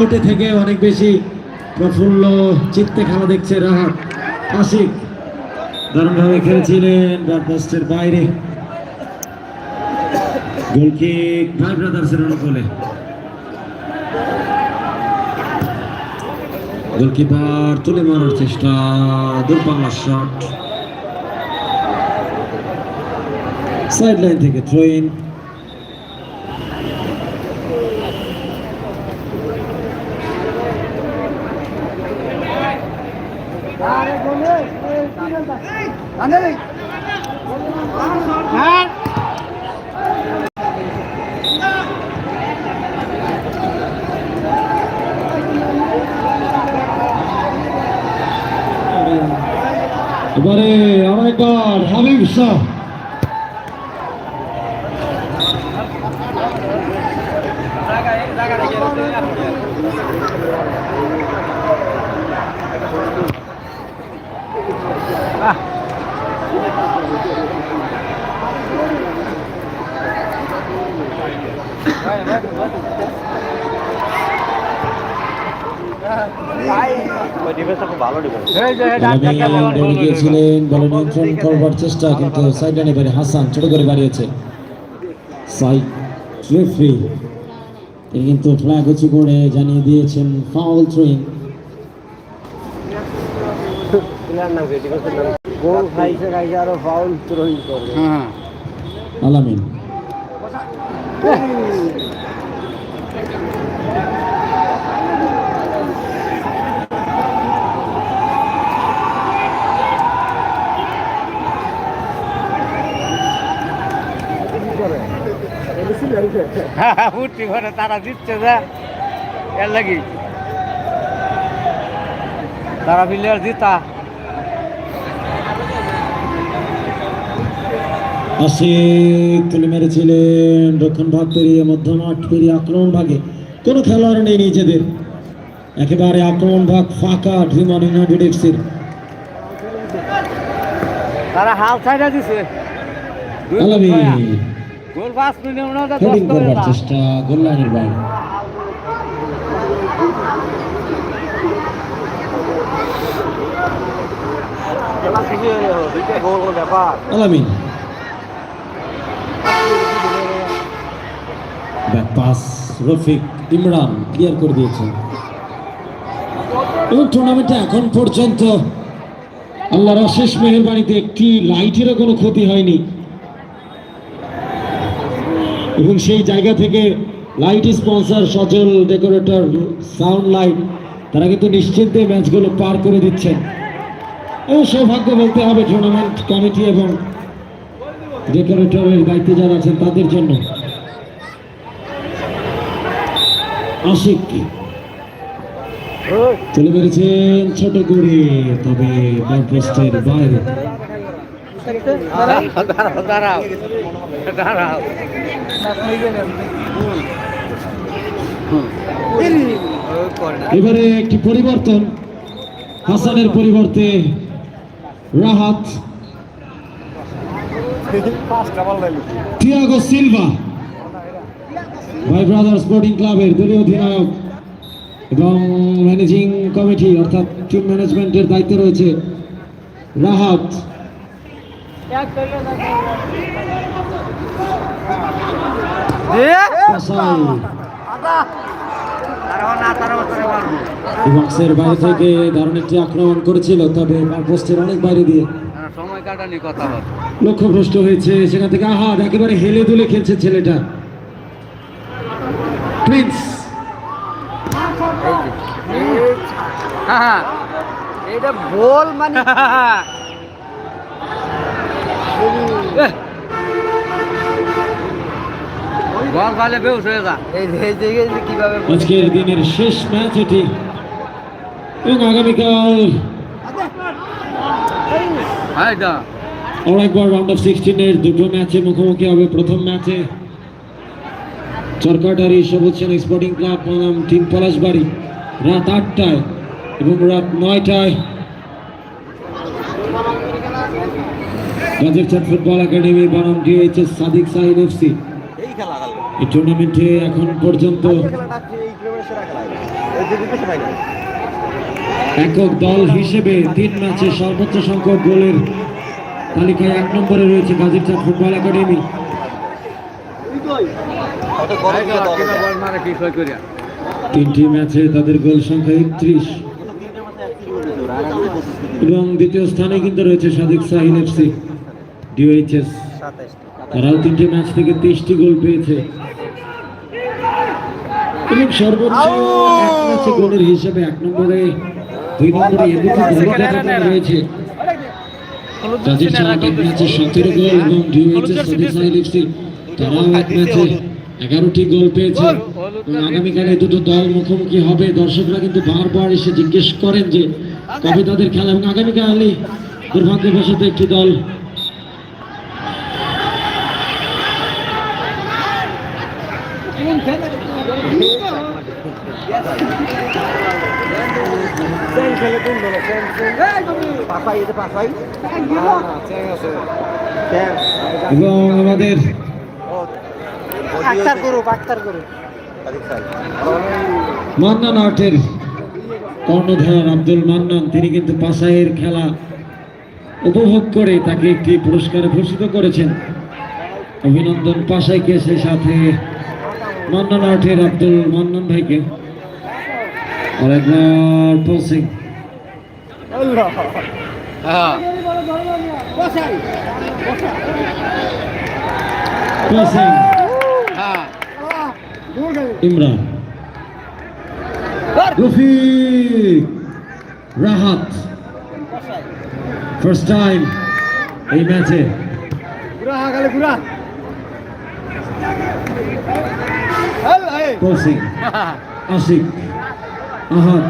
কোর্টে থেকে অনেক বেশি প্রফুল্ল চিত্তে খেলা দেখছে রাহাত আশিক। দারুণভাবে খেলেছিলেন পোস্টের বাইরে। গোলকিক ভাই ব্রাদার্সের অনুকূলে। গোলকিপার তুলে মারার চেষ্টা, দূরপাল্লার শট সাইড লাইন থেকে থ্রোইন এবারে আরেকবার হাবিব শাহ। আলামিন গিয়েছিলেন বলে নিয়ন্ত্রণ করবার চেষ্টা কিন্তু সাইড লাইনে হাসান ছোট করে বাড়িয়েছে। সাইড রেফারি তিনি কিন্তু ফ্ল্যাগ উঁচু করে জানিয়ে দিয়েছেন ফাউল থ্রোয়িং গোল আলামিন ফুটি করে তারা দিচ্ছে যে। এর লাগি। তারা প্লেয়ার জিতা। আশিক তুলে মেরেছিলেন রক্ষণ ভাগ পেরিয়ে মধ্যমাঠ পেরিয়ে আক্রমণ ভাগে। কোনো খেলোয়াড় নেই নিজেদের। একেবারে আক্রমণ ভাগ ফাঁকা ড্রিমন ইউনাইটেড এফসির তারা হাল ছাইড়া দিছে। হেডিং করবার চেষ্টা গোল লাইনের বাইরে। Alamin. Back pass Rafiq Imran clear করে দিয়েছেন এবং টুর্নামেন্টে এখন পর্যন্ত আল্লাহর অশেষ মেহেরবানিতে একটি লাইটেরও কোনো ক্ষতি হয়নি। এবং সেই জায়গা থেকে light sponsor, Sajal decorator, sound light, তারা কিন্তু নিশ্চিন্তে ম্যাচগুলো পার করে দিচ্ছেন। এবং সৌভাগ্য বলতে হবে টুর্নামেন্ট কমিটি এবং ডেকোরেটরের দায়িত্বে যারা আছেন তাদের জন্য। আশিক, চলে বেড়েছেন ছোট করে তবে বাইরে। দাঁড়াও দাঁড়াও। দাঁড়াও। এবারে একটি পরিবর্তন হাসানের পরিবর্তে রাহাত। থিয়াগো সিলভা ভাই ব্রাদার স্পোর্টিং ক্লাবের দলীয় অধিনায়ক এবং ম্যানেজিং কমিটি অর্থাৎ টিম ম্যানেজমেন্টের দায়িত্বে রয়েছে রাহাত। বক্সের বাইরে থেকে দারুণ একটি আক্রমণ করেছিল তবে পোস্টের অনেক বাইরে দিয়ে সময় কাটানি কথা বল লক্ষ্যভ্রষ্ট হয়েছে সেখান থেকে আহাদ একেবারে হেলে দুলে খেলছে ছেলেটা। প্রিন্স এটা বল মানে বল ভালে বেউস হয়ে যা। এই দেখে কীভাবে আজকের দিনের শেষ ম্যাচ এটি। এবং আগামীকাল হাই দা। আরেকবার রাউন্ড অফ সিক্সটিনের দুটো ম্যাচে মুখোমুখি হবে প্রথম ম্যাচে। চরকাটারি সবুজ সেনা স্পোর্টিং ক্লাব বনাম টিম পলাশবাড়ি। রাত আটটায় এবং রাত নয়টায় গাজীর চাঁদ ফুটবল একাডেমি বনাম ডিএইচএস সাদিক সাহিদ এফসি এই টুর্নামেন্টে এখন পর্যন্ত একক দল হিসেবে তিন ম্যাচে সর্বোচ্চ সংখ্যক গোলের তালিকায় এক নম্বরে রয়েছে গাজীরচাঁদ ফুটবল একাডেমি। তিনটি ম্যাচে তাদের গোল সংখ্যা একত্রিশ। এবং দ্বিতীয় স্থানে কিন্তু রয়েছে সাদিক সাহিল এফসি, ডিওএইচএস। তারাও তিনটি ম্যাচ থেকে তেইশটি গোল পেয়েছে। এবং সর্বোচ্চ এক ম্যাচে গোলের হিসেবে এক নম্বরে দুই নম্বরে এমনিতে ধরে রয়েছে। রাজীব চাঁদ এক ম্যাচে সতেরো গোল এবং ডিওএইচএস সাদিক সাহিল এফসি তারাও এক ম্যাচে এগারোটি গোল পেয়েছে। এবং আগামীকালে দুটো দল মুখোমুখি হবে। দর্শকরা কিন্তু বারবার এসে জিজ্ঞেস করেন যে কবে তাদের খেলা? এবং আগামীকালই দুর্ভাগ্যবশত একটি দল এবং আমাদের আক্তার করুক আক্তার করুক মান্নান আর্টের কর্ণধার আব্দুল মান্নান তিনি কিন্তু পাশাইয়ের খেলা উপভোগ করে তাকে একটি পুরস্কারে ভূষিত করেছেন। অভিনন্দন পাশাইকে সে সাথে মান্নান আর্টের আব্দুল মান্নান ভাইকে। আর একবার পৌঁছে ইমরান। রাহাত। ফার্স্ট টাইম এই ম্যাচে পৌঁছে আশিক আহাত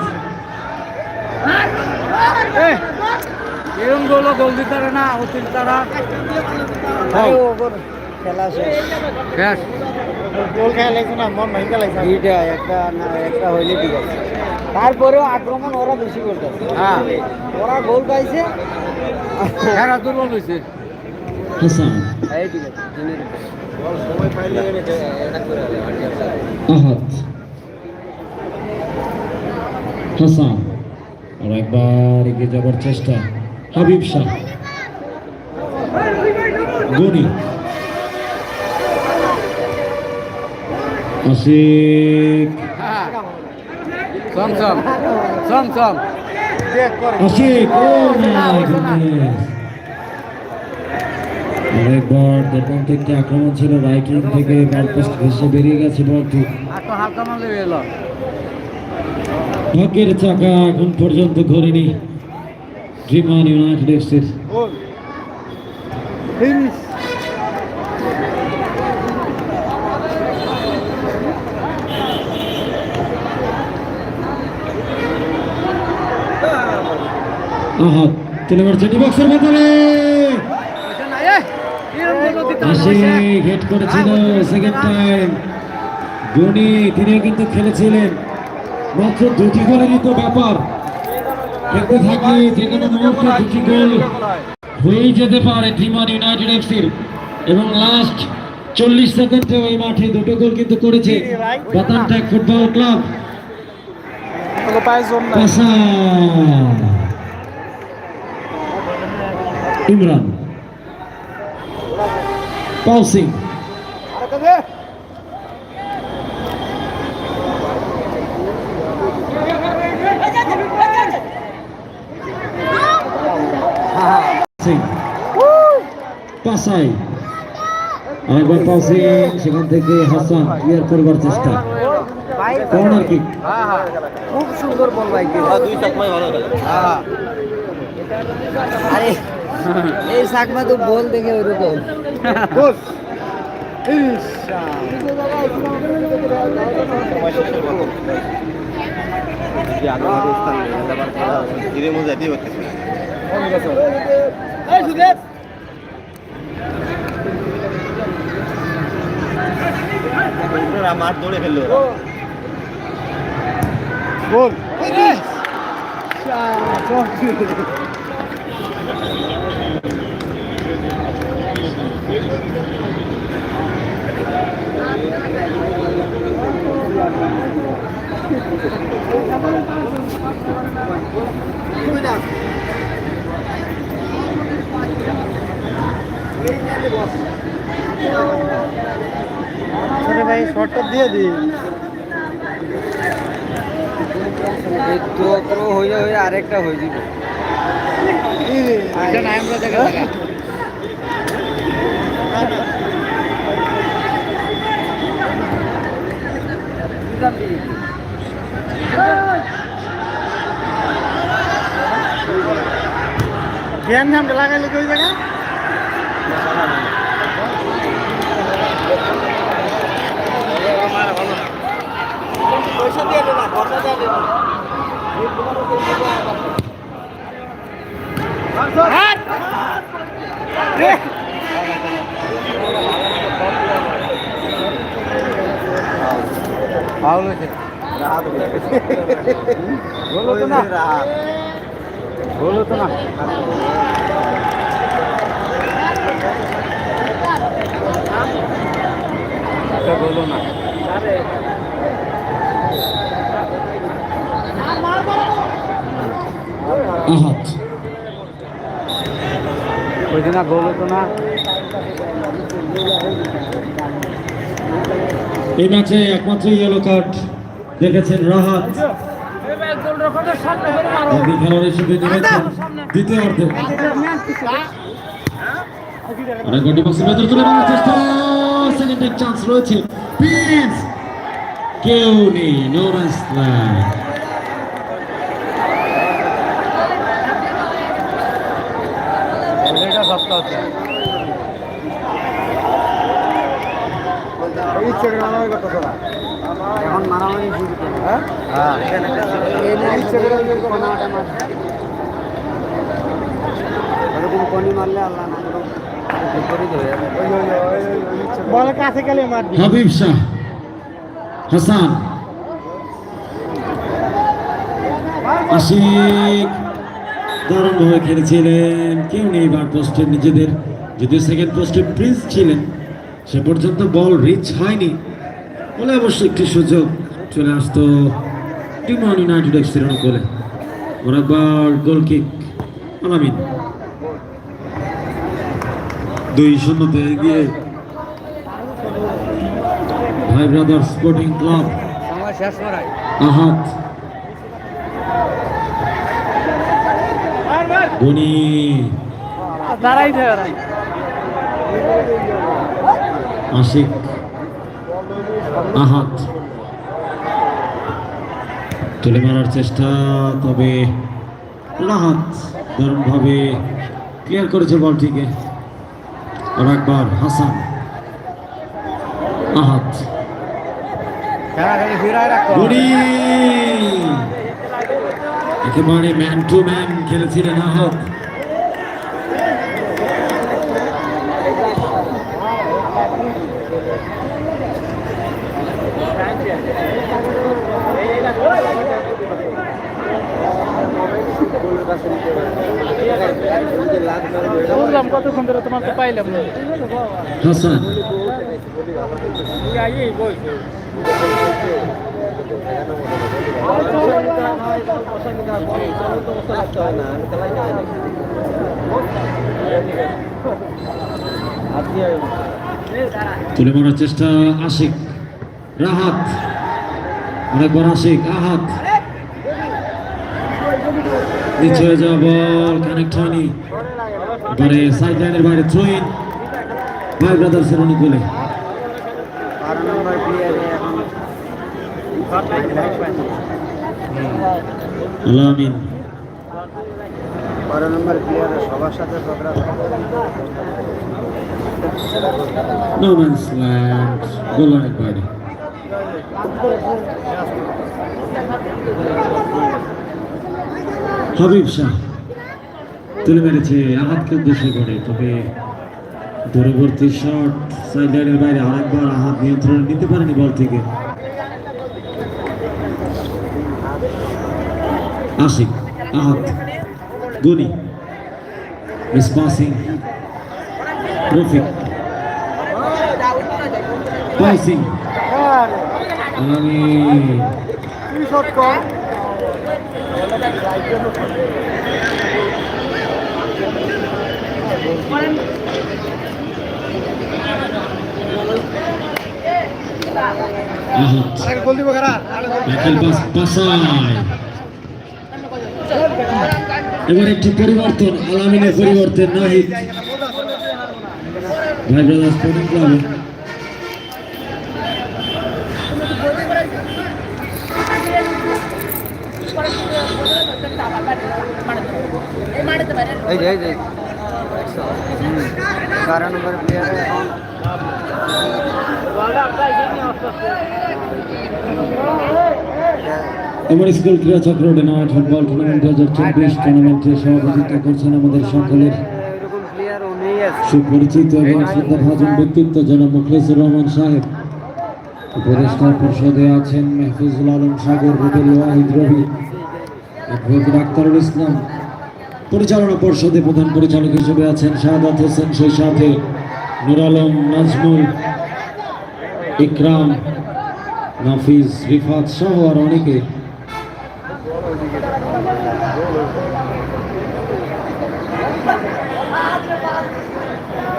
এরকম গোল গোল দিতে না অতিল তারা খেলা শেষ গোল খেলা লাগছে না মন ভাঙে লাগছে এইটা একটা না একটা হইলে ঠিক আছে তারপরেও আক্রমণ ওরা বেশি করতেছে হ্যাঁ ওরা গোল পাইছে খেলা দুর্বল হয়েছে হাসান। আহাত। হাসান আর একবার এগিয়ে যাবার চেষ্টা। Habib Shah. Gani. Ashiq. Ashiq oh my goodness আরেকবার দেখুন থেকে আক্রমণ ছিল রাইট থেকে বল ঘেসে বেরিয়ে গেছে বলটি। ভাগ্যের চাকা এখন পর্যন্ত ঘোরেনি ড্রিমান ইউনাইটেড এফসির আহাত তুলে মারছে ডি বক্সের ভেতরে আশিক করেছিল সেকেন্ড টাইম গনি তিনিও কিন্তু খেলেছিলেন। মাত্র দুটি তো ব্যাপার। দেখতে থাকি যে কোনো মুহূর্তে দুটি গোল হয়েই যেতে পারে ইউনাইটেড এফসির এবং লাস্ট চল্লিশ সেকেন্ডে ওই মাঠে দুটো গোল কিন্তু করেছে বাতান ট্যাগ ফুটবল ক্লাব। ইমরান। পাল সিং সিং পাসাই আরেকবার পাল সিং সেখান থেকে হাসান ক্লিয়ার করবার চেষ্টা। কর্নার কিক খুব সুন্দর বল ভাই দুই চাকমাই ভালো হ্যাঁ। আরে এই চাকমা তো বল দেখে ওরকম মাঠ দৌড়ে ফেলল গোল ছোট ভাই শর্টটা দিয়ে দিই। তো হয়ে হয়ে আরেকটা হয়ে যাবে। আমরা দেখা দেখা জ্ঞান নামটা লাগাইলে কই জায়গা? পয়সা দিয়ে দেবা খরচা দিয়ে দেবা ফাউল হয়েছে বলো তো না হলো তো না এটা হলো না আহাত ওই দিন গোল হতো না এই ম্যাচে একমাত্র ইয়েলো কার্ড দেখেছেন রাহাত। দ্বিতীয় চান্স রয়েছে। কেউ নেই হাবিব শাহ হাসান আশিক দারুণভাবে খেলেছিলেন। কেউ নেই বার পোস্টে নিজেদের যদিও সেকেন্ড পোস্টে প্রিন্স ছিলেন। সে পর্যন্ত বল রিচ হয়নি। বলে অবশ্য একটি সুযোগ চলে আসতো টিমন ইউনাইটেড এফ সিরন গোলে ওর একবার গোল কিক আলামিন। দুই শূন্যতে এগিয়ে ভাই ব্রাদার স্পোর্টিং ক্লাব আহাত। দাঁড়াই দাঁড়াই। আশিক আহাত তুলে মারার চেষ্টা, তবে রাহাত দারুণভাবে ক্লিয়ার করেছে বলটিকে। আর একবার হাসান আহাত একেবারে ম্যান টু ম্যান খেলেছিলেন আহাত বুঝলাম, কতক্ষণ ধরে পাইলাম তুলে মারার চেষ্টা আশিক। রাহাত। অনেকবার আশিক, আহাত। নিচে যাওয়া বল, কানেক্ট হয়নি। এবারে সাইড লাইনের বাইরে থ্রোইন ভাই ব্রাদার্সের অনুকূলে আলামিন অনেক বাইরে। হাবিব শাহ। তুলে মেরেছে আহাতকে উদ্দেশ্য করে। তবে দূরবর্তী শট সাইড লাইনের বাইরে আরেকবার আহাত নিয়ন্ত্রণ নিতে পারেনি বল থেকে। Ashiq Ahat Guni. Miss passing Rafiq passing আমি শট আহাত গোল দিব কারা রাখেল পাস পাসায় এবার একটি পরিবর্তন আলামিনের পরিবর্তন নাহিদ। ভাই ব্রাদার্স এই যে এই যে। বারো নম্বর প্লেয়ার এবার স্কুল ক্রীড়া চক্র ডেনাওয়ার ফুটবল টুর্নামেন্ট দু হাজার চব্বিশ টুর্নামেন্টে সভাপতিত্ব করছেন আমাদের সকলের সুপরিচিত এবং শ্রদ্ধাভাজন ব্যক্তিত্ব জনাব মুখলেসুর রহমান সাহেব। উপদেষ্টা পরিষদে আছেন মেহফুজুল আলম সাগর রুবেল ওয়াহিদ রবি অ্যাডভোকেট ডাক্তারুল ইসলাম। পরিচালনা পর্ষদে প্রধান পরিচালক হিসেবে আছেন শাহাদাত হোসেন, সেই সাথে নুর আলম, নাজমুল, ইকরাম নাফিজ রিফাত সহ আর অনেকে।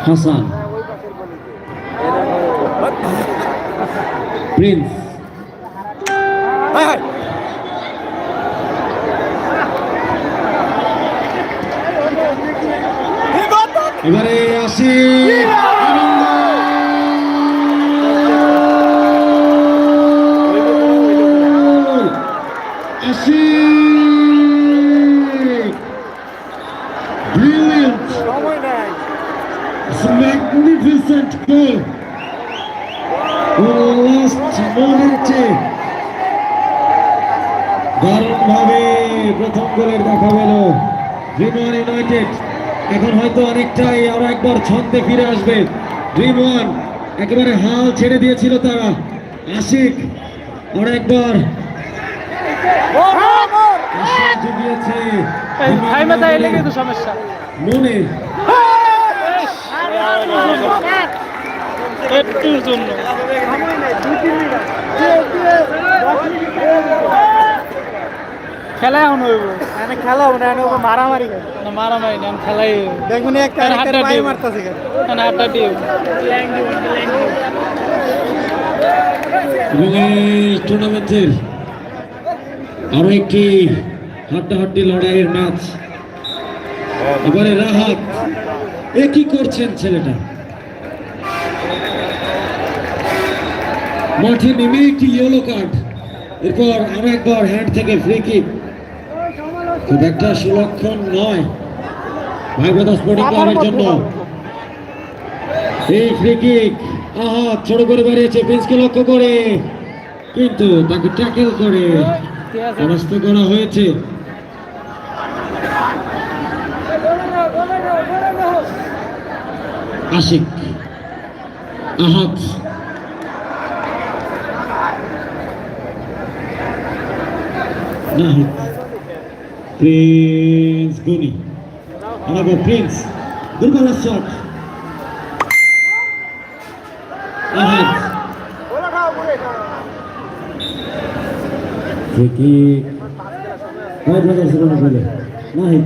হাসান। প্রিন্স। এবারে আসি মোমেন্টে দারুণভাবে প্রথম গোলের দেখা পেল। ড্রিম ইউনাইটেড এখন হয়তো অনেকটাই আরও একবার ছন্দে ফিরে আসবে ড্রিম ওয়ান একেবারে হাল ছেড়ে দিয়েছিল তারা আশিক আর একবার জুগিয়েছে সমস্যা মনে একটুর জন্য সময় নাই দুই তিন মিনিট খেলা এখন হইব এনে খেলা হবে না মারামারি না মারামারি না খেলাই। দেখুন একটা তার আরেকটার হাতটা পায়ে দিয়ে- মারতাছে কেন? না দিয়ে এবং এই টুর্নামেন্টের আরও একটি হাড্ডাহাড্ডি লড়াইয়ের ম্যাচ। এবারে রাহাত এ কি করছেন ছেলেটা? মাঠে নেমে একটি ইয়েলো কার্ড এরপর আরও একবার হ্যান্ড থেকে ফ্রি কিক খুব একটা সুলক্ষণ নয়। ভাইব্রতা স্পোর্টিং ক্লাবের জন্য। এই ফ্রি কিক আহা ছোট করে বেরিয়েছে প্রিন্সকে লক্ষ্য করে। কিন্তু তাকে ট্যাকেল করে। পরাস্ত করা হয়েছে। আশিক আহাত। নাহিদ প্রিন্স গুনি আনাবো প্রিন্স দুর্বল shot Ahat Friki Hai brother sudah boleh Naik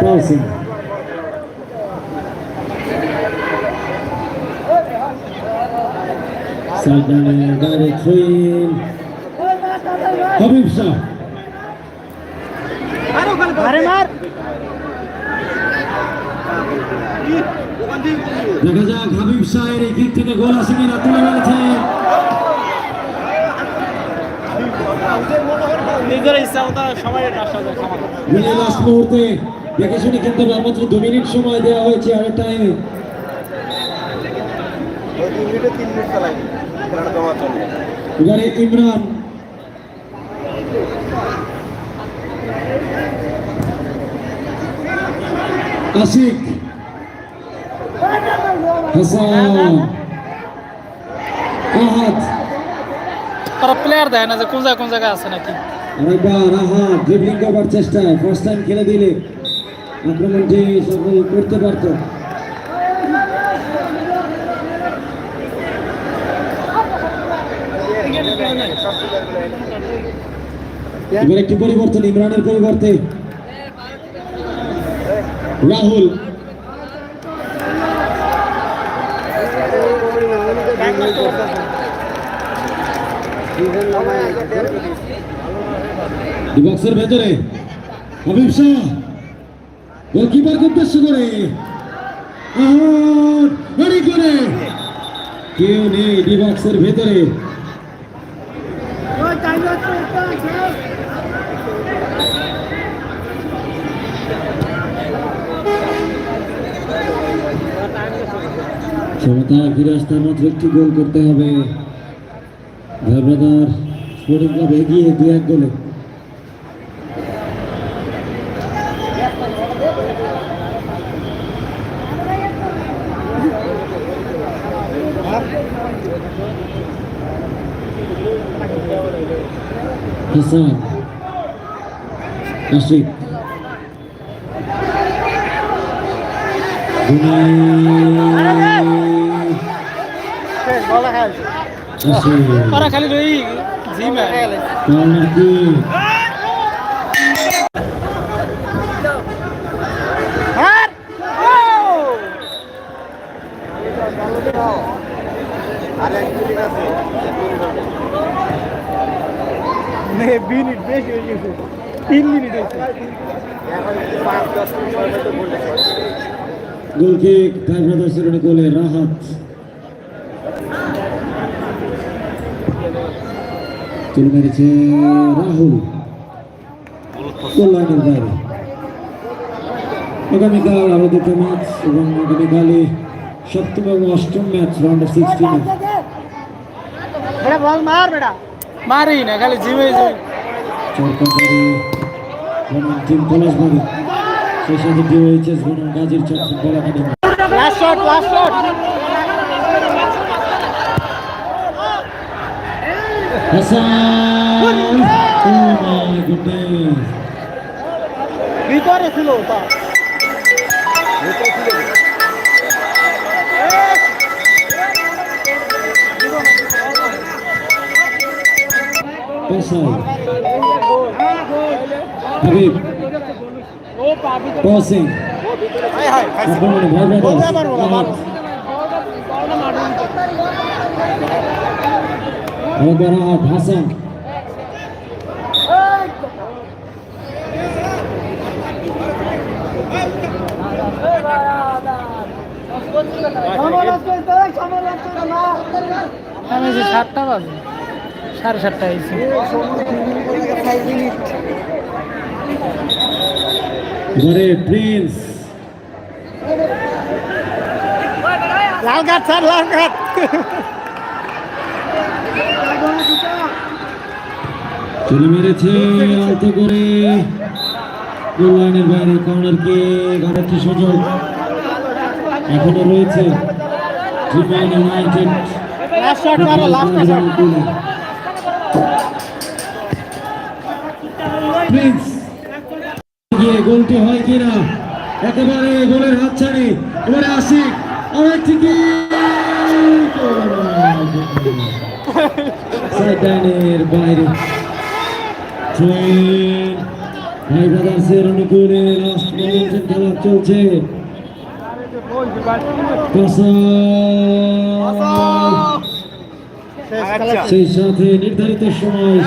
Pausing Saldane direct swing Habib Shah আরে মার। দেখা যাক হাবিব শাহের এই দিক থেকে গোল আসে কিনা তুলে মেরেছে দেখে শুনে কিন্তু মাত্র দু মিনিট সময় দেওয়া হয়েছে আর টাইমে এবারে ইমরান আশিক হাসান আহাত তারা প্লেয়ার দেয় না যে কোন জায়গায় কোন জায়গায় আছে নাকি? আরেকবার আহাত ড্রিবলিং করবার চেষ্টায় ফার্স্ট টাইম খেলে দিলে। আক্রমণটি সফল করতে পারত। এবার একটি পরিবর্তন ইমরানের পরিবর্তে। রাহুল। ডিবক্সের ভেতরে হাবিব শাহ। গোলকিপারকে উদ্দেশ্য করে আউট করে। কেউ নেই ডিবক্সের ভেতরে। সমতায় ফিরে আসতে মাত্র একটি গোল করতে হবে। ব্রাদার স্পোর্টিং ক্লাব এগিয়ে দু এক গোলে। হাসান, আশিক গুনি শেষ বলা খেলছে আশিক ওরা খালি রই জিমে কর্নার কিক আর আর এক মিনিট বেশি হয়ে গেছে তিন মিনিট হয়েছে সময় মতো বললে গোল রাহাত। তুলে মেরেছে রাহুল। লাইনের বাইরে আগামীকাল আরও দুটো ম্যাচ এবং আগামীকালে সপ্তম এবং অষ্টম ম্যাচ রাউন্ড অফ সিক্সটিনে মারি না খালি জিমে যাই। চরকাকারি বনাম টিম পলাশবাড়ি। সেই সাথে ডিওএইচএস বনাম গাজীর Chak football academy last shot last shot Hasan my goodness. ভিতরে ছিল আক্রমণে আঘাত হাসান সাতটা বাজে সাড়ে সাতটা হয়েছে এবারে প্রিন্স। লাল কাঠ স্যার লাল কাঠ চলে মেরেছে আলতো করে। গোল লাইনের বাইরে কর্নার কে? সুযোগ এখনও রয়েছে। United Prince. গিয়ে গোলটি হয় কিনা? একেবারে গোলের হাত ছাড়ি এবারে আশিক আরেকটি কি সাইডাইনের বাইরে। ট্রেন ভাই ব্রাদার্সের অনুকূলে লাস্ট খেলা চলছে। সেই সাথে নির্ধারিত সময়